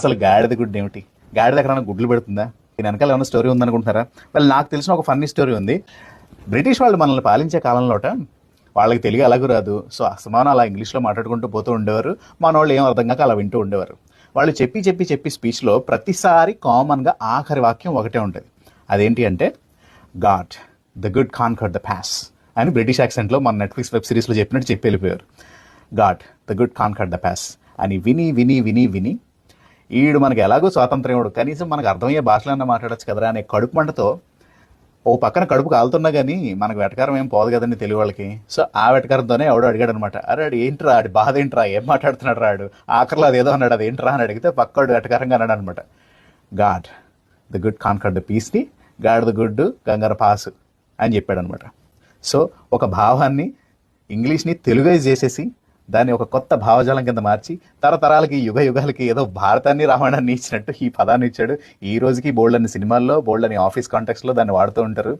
అసలు గాడిద గుడ్డు ఏమిటి? గాడిద ఎక్కడైనా గుడ్లు పెడుతుందా? దీని వెనకాల ఏమైనా స్టోరీ ఉందనుకుంటున్నారా? వాళ్ళు నాకు తెలిసిన ఒక ఫన్నీ స్టోరీ ఉంది. బ్రిటిష్ వాళ్ళు మనల్ని పాలించే కాలంలోట వాళ్ళకి తెలుగు ఎలాగూ రాదు. సో అసమానం అలా ఇంగ్లీష్లో మాట్లాడుకుంటూ పోతూ ఉండేవారు. మన వాళ్ళు ఏం అర్థం కాక అలా వింటూ ఉండేవారు. వాళ్ళు చెప్పి చెప్పి చెప్పి స్పీచ్లో ప్రతిసారి కామన్గా ఆఖరి వాక్యం ఒకటే ఉంటుంది అదేంటి అంటే God the good conquer the pass అని బ్రిటిష్ యాక్సెంట్లో మన నెట్ఫ్లిక్స్ వెబ్ సిరీస్లో చెప్పినట్టు చెప్పి వెళ్ళిపోయారు. God the good conquer the pass అని విని విని విని విని ఈడు మనకి ఎలాగో స్వాతంత్రం ఇవ్వడు. కనీసం మనకు అర్థమయ్యే భాషలన్నా మాట్లాడచ్చు కదరా అనే కడుపు మంటతో ఓ పక్కన కడుపు కాలుతున్నా కానీ మనకు వెటకారం ఏం పోదు కదండి తెలుగు వాళ్ళకి. సో ఆ వెటకారంతోనే ఎవడో అడిగాడు అనమాట అరే ఆడు ఏంట్రా ఆడి బాధ ఏంట్రా ఏం మాట్లాడుతున్నాడు రాడు ఆఖరిలో ఏదో అన్నాడు అది ఏంట్రా? అని అడిగితే పక్కడు వెటకారంగా అన్నాడు అనమాట God the good conquer the పీస్ని గాడ్ ద గుడ్ గంగర పాసు అని చెప్పాడు అనమాట. సో ఒక భావాన్ని ఇంగ్లీష్ని తెలుగైజ్ చేసేసి దాన్ని ఒక కొత్త భావజాలం కింద మార్చి తరతరాలకి యుగ యుగాలకి ఏదో భారతాన్ని రామాయణాన్ని ఇచ్చినట్టు ఈ పదాన్ని ఇచ్చాడు. ఈ రోజుకి బోల్డ్ అన్ని సినిమాల్లో బోల్డ్ అని ఆఫీస్ కాంటాక్ట్స్లో దాన్ని వాడుతూ ఉంటారు.